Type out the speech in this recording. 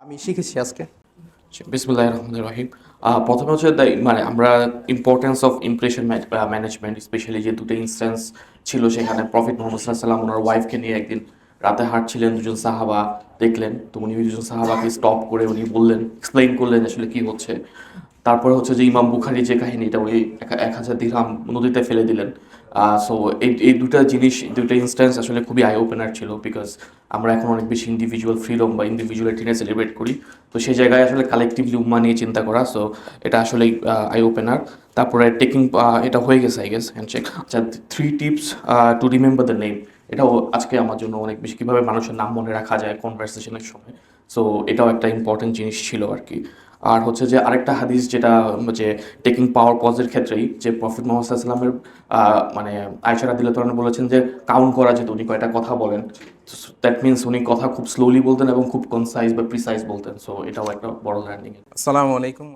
আমি শিখেছি আজকে। বিসমুল্লাহ রহমান রহিম। প্রথমে হচ্ছে মানে আমরা importance of impression management specially যে দুটো ইনস্ট্যান্স ছিল সেখানে প্রফিট মোহাম্মদ সাল্লাম ওনার ওয়াইফকে নিয়ে একদিন রাতে হাঁটছিলেন দুজন সাহাবা, দেখলেন। তো উনি দুজন সাহাবাকে স্টপ করে উনি বললেন এক্সপ্লেইন করলেন আসলে কি হচ্ছে। তারপরে হচ্ছে যে ইমাম বুখারি যে কাহিনীটা ওই এক- হাজার দিরহাম নদীতে ফেলে দিলেন। সো এই এই দুটা জিনিস, দুটো ইনস্ট্যান্স আসলে খুবই আই ওপেনার ছিল বিকজ আমরা এখন অনেক বেশি ইন্ডিভিজুয়াল ফ্রিডম বা ইন্ডিভিজুয়ালিটি নিয়ে সেলিব্রেট করি। তো সেই জায়গায় আসলে কালেকটিভলি উম্মা নিয়ে চিন্তা করা সো এটা আসলে আই ওপেনার তারপরে টেকিং এটা হয়ে গেছে আই গেস হ্যান্ডশেক আচ্ছা three tips to remember the name এটাও আজকে আমার জন্য অনেক বেশি, কীভাবে মানুষের নাম মনে রাখা যায় কনভারসেশনের সময়। সো এটাও একটা ইম্পর্টেন্ট জিনিস ছিল আর কি আর হচ্ছে যে আরেকটা হাদিস যেটা, যে টেকিং পাওয়ার পজের ক্ষেত্রেই, যে প্রফিট মোহাম্মদ সাল্লামের মানে আয়সারা দিলে তখন বলেছেন যে কাউন্ট করা যেত, উনি কয়টা কথা বলেন। দ্যাট মিনস উনি কথা খুব স্লোলি বলতেন এবং খুব কনসাইজ বা প্রিসাইজ বলতেন। সো এটাও একটা বড় লার্নিং আসসালামু আলাইকুম।